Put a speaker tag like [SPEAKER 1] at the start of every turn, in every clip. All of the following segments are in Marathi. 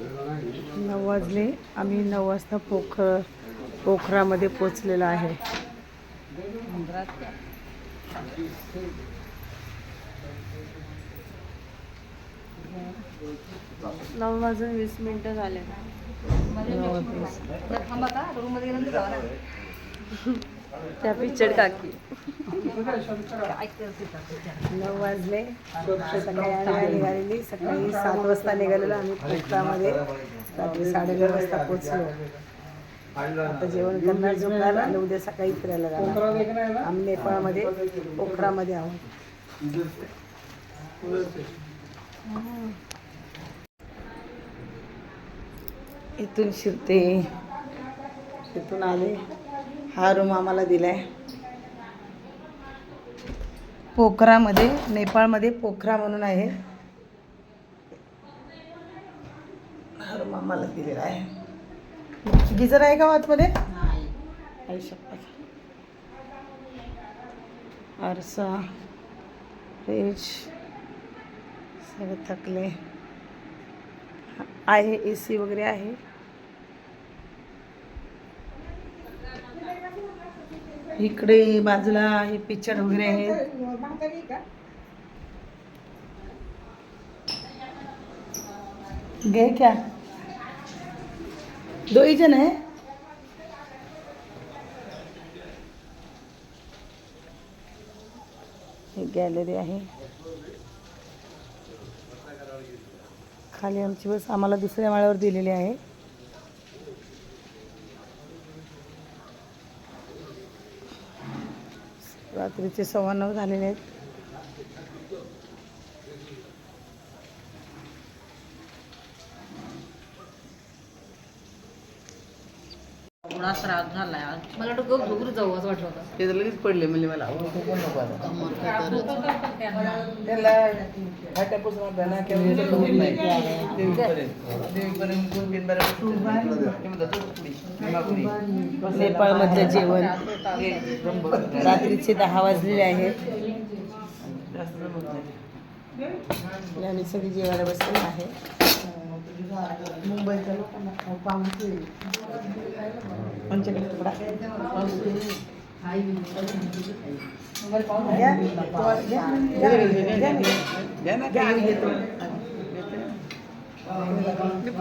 [SPEAKER 1] नऊ वाजले. आम्ही नऊ वाजता पोखर पोखरामध्ये पोचलेलो आहे.
[SPEAKER 2] नऊ वाजून वीस मिनिटं झाले. त्या पिक्चर काकी.
[SPEAKER 1] नऊ वाजले. सकाळी निघालेली. सकाळी सात वाजता निघालेलो. आम्ही पोखरामध्ये. रात्री साडेनऊ वाजता पोचलो आता जेवण करणार झोपणार. आणि उद्या सकाळी फिरायला जाणार. आम्ही नेपाळमध्ये पोखरामध्ये आहोत. इथून शिरते. इथून आले. हा रूम आम्हाला दिलाय. पोखरामध्ये नेपाळमध्ये पोखरा म्हणून आहे. हा रूम आम्हाला दिलेला आहे. गिजर आहे का आतमध्ये? आई आरसा फ्रीज सगळं थकले. आहे ए सी वगैरे आहे. इकडे बाजूला हे पिक्चर वगैरे आहेत. घे क्या? दो ही आहे? है हे गॅलरी आहे. खाली आमची बस आम्हाला दुसऱ्या माळ्यावर दिलेली आहे. रात्रीचे सव्वा नऊ झालेले आहेत.
[SPEAKER 2] श्राद्ध झाला वाटतं झोपून जाऊ असं वाटलं होतं.
[SPEAKER 1] ते तर लगेच पडले म्हणजे मला. त्याला फाट्यापासून दूर नाही. देवीपर्यंत. ते म्हणतात. नेपाळमधलं जेवण. रात्रीचे दहा वाजलेले आहेत. जास्त जमत नाही. आम्ही सगळी जेवायला बसलेलो आहे मुंबईच्या लोकांना आमच्याकडे थोडा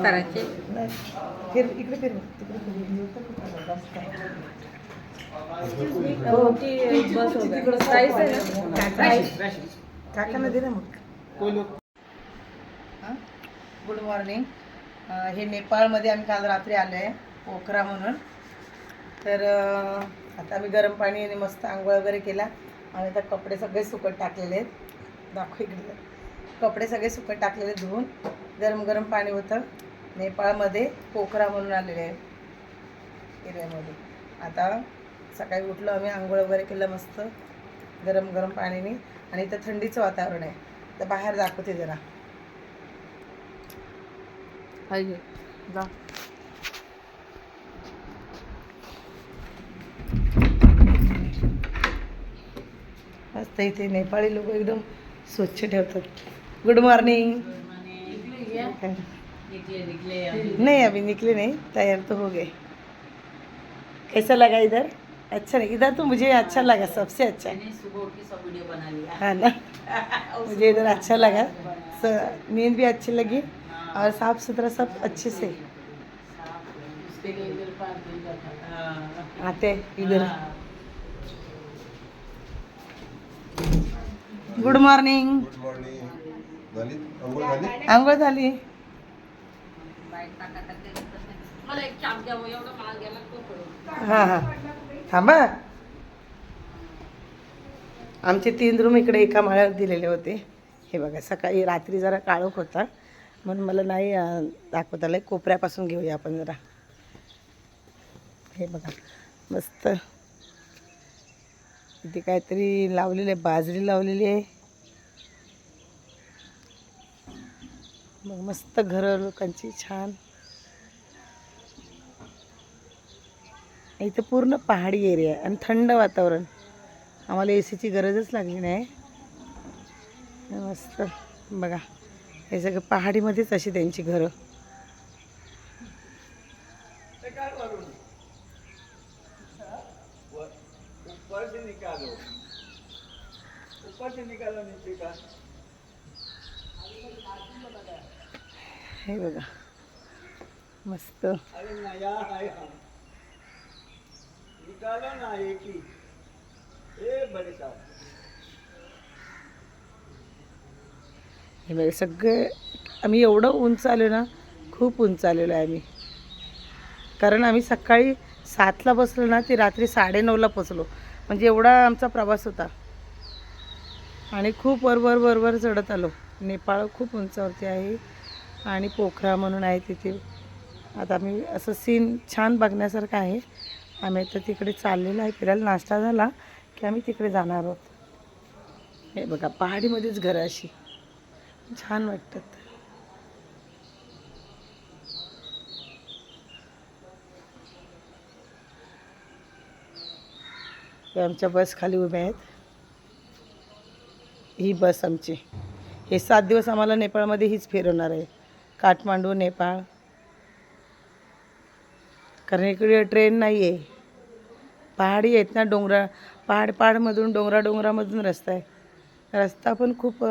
[SPEAKER 2] करायचे
[SPEAKER 1] फिर इकडे फिर तिकडे
[SPEAKER 2] बस
[SPEAKER 1] काकांना दे ना मग गुड मॉर्निंग. हे नेपाळमध्ये आम्ही काल रात्री आलो आहे पोखरा म्हणून. तर आता आम्ही गरम पाणी आणि मस्त आंघोळ वगैरे केला. आणि आता कपडे सगळे सुकट टाकलेले आहेत. दाखव इकडे. कपडे सगळे सुकट टाकलेले धुवून. गरम गरम पाणी होतं. नेपाळमध्ये पोखरा म्हणून आलेले आहे एरियामध्ये. आता सकाळी उठलो आम्ही आंघोळ वगैरे केलं मस्त. गरम गरम पाणीने. आणि इथं थंडीचं वातावरण आहे. तर बाहेर दाखवते जरा.
[SPEAKER 2] पाहिजे जा.
[SPEAKER 1] मस्त इथे नेपाळी लोक एकदम स्वच्छ ठेवतात गुड मॉर्निंग नहीं अभी निकले नहीं तैयार तो हो गए। कैसा लगा इधर? अच्छा नहीं इधर तो मुझे अच्छा लगा सबसे अच्छा।
[SPEAKER 2] सुबह उठ के सब वीडियो बना लिया।
[SPEAKER 1] हाँ ना? मुझे इधर अच्छा लगा। नींद भी अच्छी लगी और साफ़ सुथरा सब अच्छे से।
[SPEAKER 2] पार्किंग
[SPEAKER 1] आते इधर। गुड मॉर्निंग
[SPEAKER 3] गुड मॉर्निंग झाली? अंघोळ झाली?
[SPEAKER 1] आंघोळ झाली.
[SPEAKER 2] मला एक चाप द्यावं एवढा माल गेला तो पडेल
[SPEAKER 1] हां हां. थांबा. आमचे तीन रूम इकडे एका माळ्यावर दिलेले होते. हे बघा सकाळी रात्री जरा काळोख होता. म्हणून मला नाही दाखवता आलं. कोपऱ्यापासून घेऊया आपण जरा. हे बघा मस्त. इथे काहीतरी लावलेलं आहे बाजरी लावलेली आहे. मग मस्त घरं लोकांची छान. इथं पूर्ण पहाडी एरिया आहे आणि थंड वातावरण. आम्हाला ए सीची गरजच लागली नाही. मस्त. बघा हे सगळं पहाडीमध्येच अशी त्यांची घरं
[SPEAKER 4] निकालो ऊपर से निकालो नीचे का
[SPEAKER 1] हे बघा
[SPEAKER 4] नया है
[SPEAKER 1] बघा सगळे आम्ही एवढं उंच आलो ना खूप उंच आलेलो आहे आम्ही. कारण आम्ही सकाळी सातला बसलो ना ती रात्री साडेनऊला पोचलो म्हणजे एवढा आमचा प्रवास होता. आणि खूप वरवर वरवर चढत आलो. नेपाळ खूप उंचावरती आहे. आणि पोखरा म्हणून आहे तिथे. आता आम्ही असं सीन छान बघण्यासारखं आहे. आम्ही आता तिकडे चाललेलो आहे. फिरायला नाश्ता झाला की आम्ही तिकडे जाणार आहोत. हे बघा पहाडीमध्येच घरं अशी. छान वाटतात. हे आमच्या बस खाली उभ्या आहेत. ही बस आमची. हे सात दिवस आम्हाला नेपाळमध्ये हीच फिरवणार आहे. काठमांडू नेपाळ. कारण इकडे ट्रेन नाही आहे पहाडी आहेत ना डोंगरा पहाड पहाडमधून डोंगरा डोंगरामधून रस्ता आहे. रस्ता पण खूप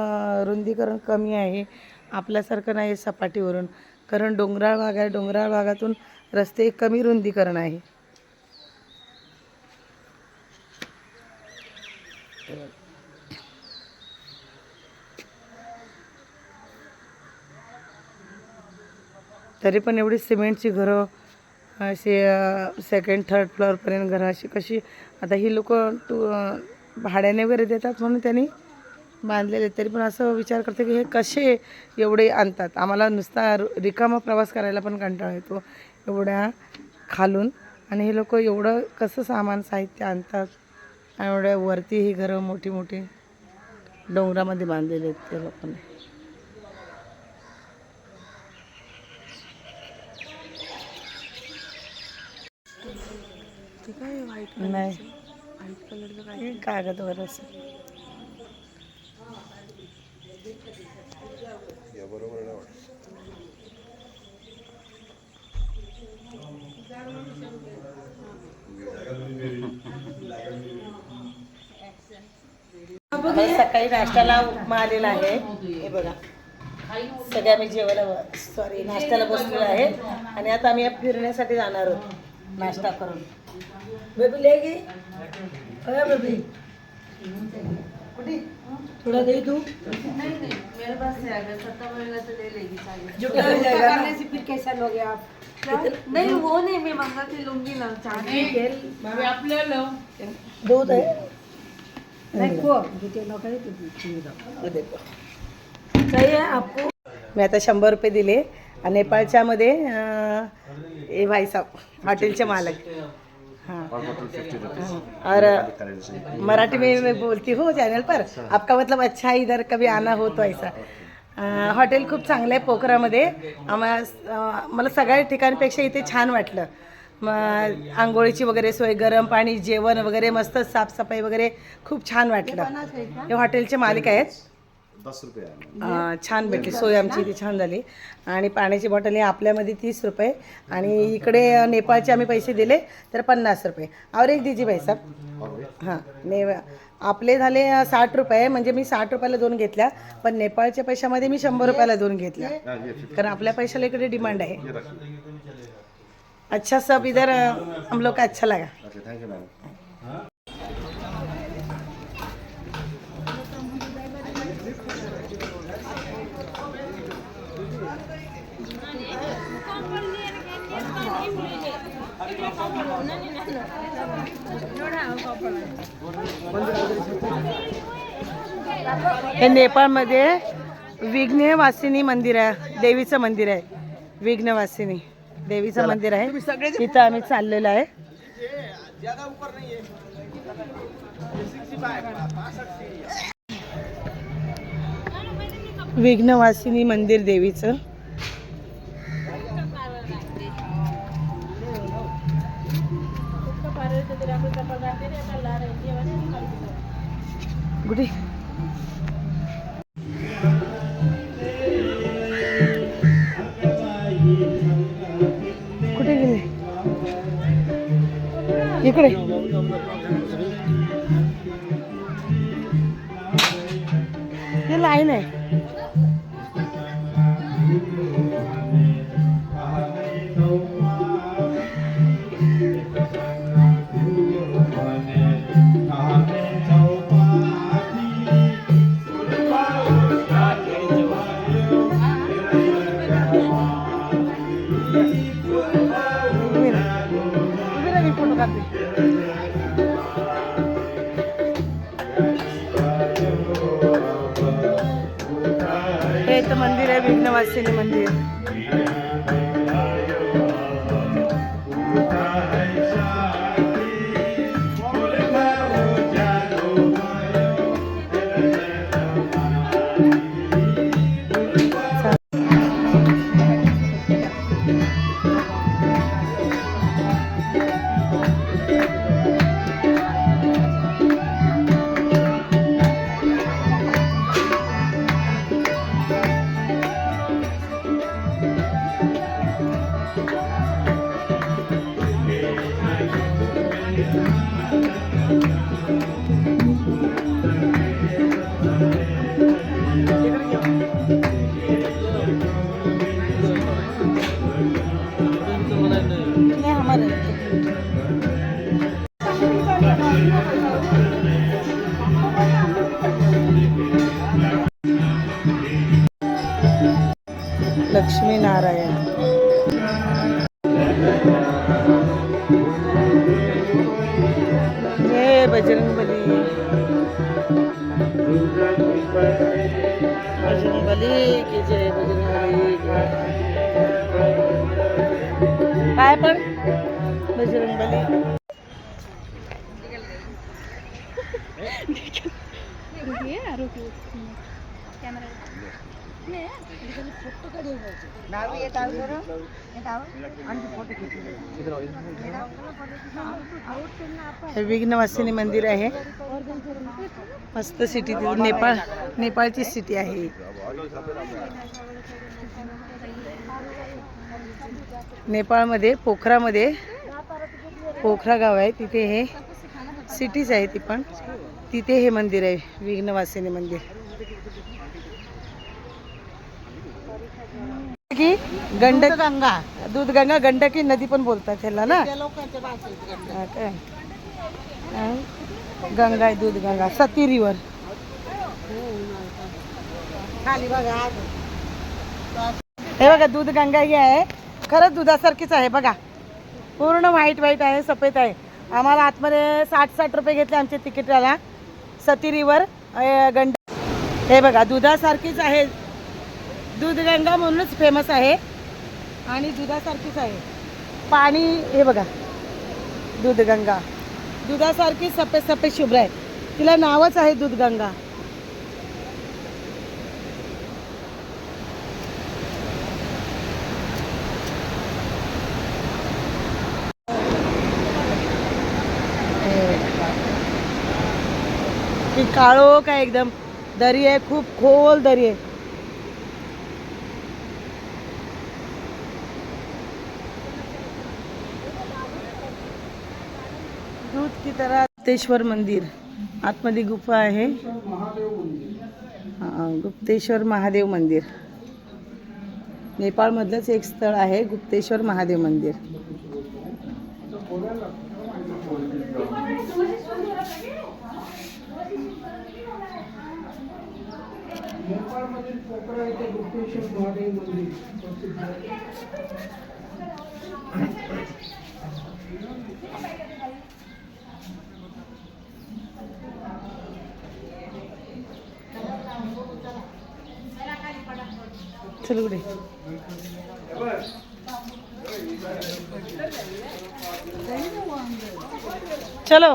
[SPEAKER 1] रुंदीकरण कमी आहे. आपल्यासारखं नाही आहे सपाटीवरून. कारण डोंगराळ भाग आहे डोंगराळ भागातून रस्ते कमी रुंदीकरण आहे. तरी पण एवढी सिमेंटची घरं असे सेकंड थर्ड फ्लोअरपर्यंत घरं अशी कशी आता ही लोक टू भाड्याने वगैरे देतात म्हणून त्यांनी बांधलेले तरी पण असं विचार करते की हे कसे एवढे आणतात? आम्हाला नुसता र- रिकामा प्रवास करायला पण कंटाळा येतो एवढ्या खालून. आणि हे लोक एवढं कसं सामान साहित्य आणतात? एवढ्या वरती ही घरं मोठी मोठी डोंगरामध्ये बांधलेली आहेत ते लोकांनी. नाही. हे कागदवर असं
[SPEAKER 3] या बरोबर नाही वाटत
[SPEAKER 1] आम्हाला सकाळी नाश्त्याला उपमा आलेला आहे. हे बघा. सगळे आम्ही जेवायला सॉरी नाश्त्याला बसलेलो आहे आणि आता आम्ही या फिरण्यासाठी जाणार आहोत. नाश्ता करून बेबी लेगी? अरे बेबी? थोड़ा दे तू
[SPEAKER 2] मेरे पास से अगर सत्ता बनेगा तो ले लेगी चाहिए
[SPEAKER 1] जुटा हो जाएगा ना।
[SPEAKER 5] फिर कैसा लोगे आप?
[SPEAKER 2] नहीं वो नहीं मैं मंगा के लूँगी ना चाहिए
[SPEAKER 1] दूध आहे
[SPEAKER 5] नहीं को जूते लो करे तो ठीक है
[SPEAKER 1] हे देखो. चाहिए आपको? मी आता शंभर रुपये दिले। आणि नेपाळच्या मध्ये अं, ए भाई साहब हॉटेलचे मालक. हाँ. हाँ, और मराठी में मैं बोलती हूँ चैनल पर. आपका मतलब अच्छा है इधर कभी आना हो तो ऐसा. हॉटेल खूप चांगलं आहे पोखरामध्ये. आम्हाला मला सगळ्या ठिकाणपेक्षा इथे छान वाटलं. मग आंघोळीची वगैरे सोय गरम पाणी जेवण वगैरे मस्त साफसफाई वगैरे खूप छान वाटलं. हे हॉटेलचे मालिक आहेत.
[SPEAKER 3] दस रुपये
[SPEAKER 1] छान भेटली सोय आमची इथे छान झाली. आणि पाण्याची बॉटल ही आपल्यामध्ये तीस रुपये. आणि इकडे नेपाळचे आम्ही पैसे दिले तर पन्नास रुपये. और एक दीजिए भाई साहब. हां ने आपले झाले साठ रुपये. म्हणजे मी साठ रुपयाला दोन घेतल्या पण नेपाळच्या पैशामध्ये मी शंभर रुपयाला दोन घेतल्या. कारण आपल्या पैशाला इकडे डिमांड आहे. अच्छा सब इधर हम लोग का अच्छा लगा.
[SPEAKER 3] ओके थँक्यू मॅम
[SPEAKER 1] हे नेपाळमध्ये विघ्नवासिनी मंदिर आहे देवीचं मंदिर आहे. विघ्नवासिनी देवीचं मंदिर आहे. तिथं आम्ही चाललेलो आहे. विघ्नवासिनी मंदिर देवीचं. Gracias. काय पण? बजरंग बली. विघ्नवासिनी मंदिर आहे. मस्त सिटी नेपाळ नेपाळची सिटी आहे. ही. नेपाळमध्ये पोखरामध्ये. पोखरा गाव आहे तिथे हे सिटीज आहे ती पण. तिथे हे मंदिर आहे विघ्नवासिनी मंदिर. की गंडक गंगा दूधगंगा गंडकी नदी पण बोलतात ह्याला ना? काय. गंगा आहे दूधगंगा सती रिवर हे बघा दूध गंगा ही आहे. खरंच दुधासारखीच आहे बघा. पूर्ण व्हाईट व्हाईट आहे सफेद आहे. आम्हाला आतमध्ये साठ साठ रुपये घेतले आमच्या तिकीटाला. सती रिवर गंड हे बघा दुधासारखीच आहे. दूधगंगा म्हणूनच फेमस आहे. आणि दुधासारखीच आहे. पाणी हे बघा दूधगंगा. दुधासारखी सफेद सफेद शुभ्र आहे. तिला नावच आहे दूधगंगा ती काळो काय एकदम? दरी आहे खूप खोल दरी आहे. दूध की तरह गुप्तेश्वर मंदिर. आतमध्ये गुफा आहे. गुप्तेश्वर महादेव मंदिर. नेपाळमधलंच एक स्थळ आहे गुप्तेश्वर महादेव मंदिर.
[SPEAKER 4] नेपाळमधील पोखरा येथे गुप्तेश्वर महादेव मंदिर प्रसिद्ध
[SPEAKER 1] चल गुडे चलो.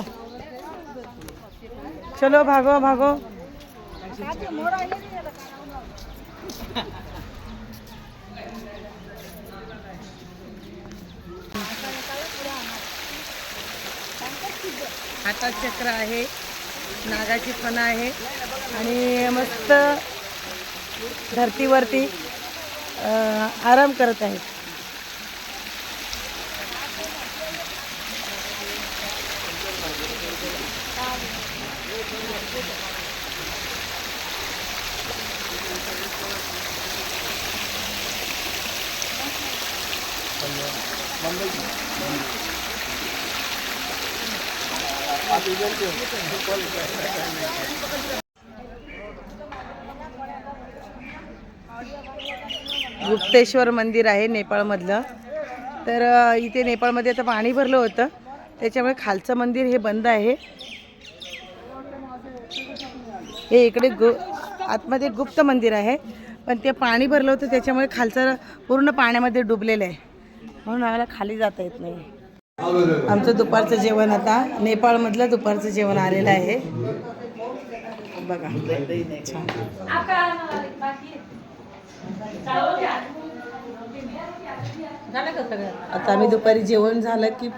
[SPEAKER 1] चलो भागो भागो. हातात चक्र आहे नागाची पण आहे आणि मस्त धरतीवरती आराम करत आहेत. गुप्तेश्वर मंदिर आहे नेपाळमधलं. तर इथे नेपाळमध्ये आता पाणी भरलं होतं. त्याच्यामुळे खालचं मंदिर हे बंद आहे. हे इकडे गो आतमध्ये गुप्त मंदिर आहे. पण ते पाणी भरलं होतं त्याच्यामुळे खालचं पूर्ण पाण्यामध्ये डुबलेलं आहे. म्हणून आम्हाला खाली जाता येत नाही. आमचं दुपारचं जेवण आता नेपाळमधलं दुपारचं जेवण आलेलं आहे. बघा. छान. आता आम्ही दुपारी जेवण झालं की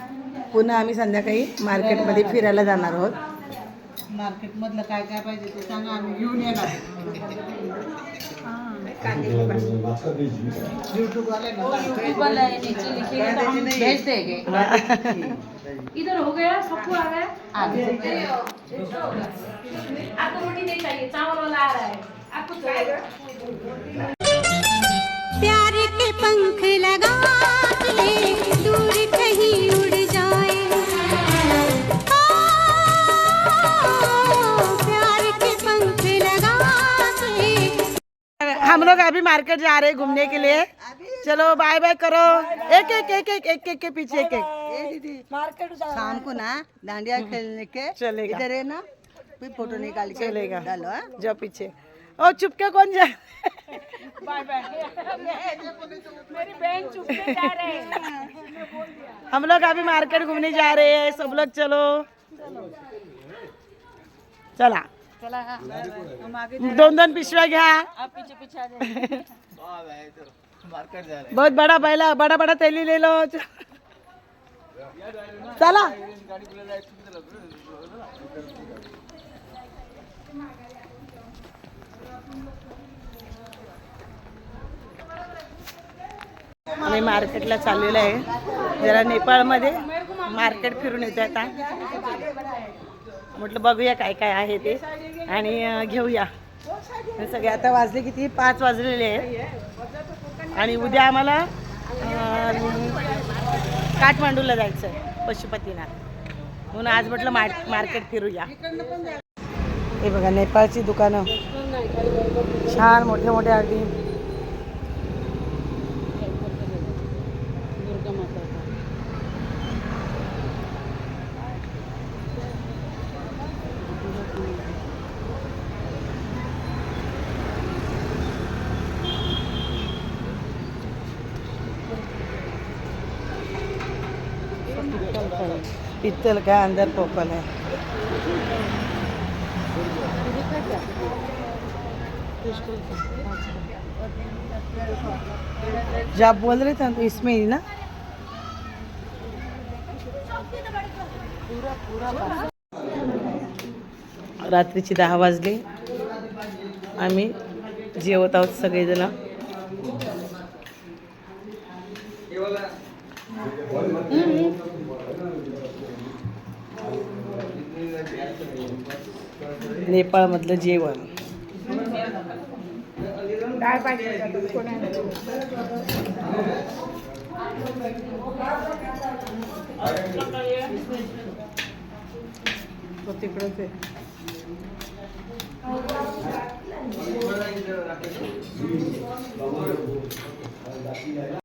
[SPEAKER 1] पुन्हा आम्ही संध्याकाळी मार्केटमध्ये फिरायला जाणार आहोत.
[SPEAKER 2] मार्केटमधलं काय काय पाहिजे ते सांगा आम्ही. घेऊन येणार.
[SPEAKER 6] इधर हो गया सबको आ गया
[SPEAKER 2] आ
[SPEAKER 6] आपको रोटी नहीं चाहिए चावल वाला आ रहा है आपको
[SPEAKER 7] प्यार के पंख लगा दूर कहीं
[SPEAKER 1] हम लोग अभी मार्केट जा रहे हैं घूमने के लिए। चलो बाय बाय करो। एक एक एक एक एक एक के पीछे एक एक।
[SPEAKER 5] मार्केट शाम को ना डांडिया खेलने के
[SPEAKER 1] चलेगा।
[SPEAKER 5] इधर है ना फिर फ़ोटो निकाल के
[SPEAKER 1] चलेगा।
[SPEAKER 5] डालो हाँ?
[SPEAKER 1] जाओ पीछे। ओ चुपके कौन जा
[SPEAKER 6] मेरी बहन चुप के जा रहे हैं।
[SPEAKER 1] हम लोग अभी मार्केट घूमने जा रहे हैं सब लोग चलो। चला। दोन दोन पिशव्या घ्या. बहुत बड़ा बैला बड़ा बड़ा थैली ले लो। चला। आम्ही मार्केटला चाललेलो आहे. जरा नेपाळमध्ये मार्केट फिरून येतो आता. म्हटलं बघूया काय काय आहे ते. आणि घेऊया. सगळे आता वाजले किती? पाच वाजलेले आहेत. आणि उद्या आम्हाला काठमांडूला जायचं आहे पशुपतीनाथ. म्हणून आज म्हटलं मार मार्केट फिरूया. हे बघा नेपाळची दुकानं. छान मोठे मोठे अगदी पित्तल का अंदर पोपल है जो आप बोल रहे थे तो इसमें ही ना? रात्रीची दहा वाजले. आम्ही जेवत आहोत सगळेजण. नेपाळमधलं जेवण. तो तिकडंच आहे.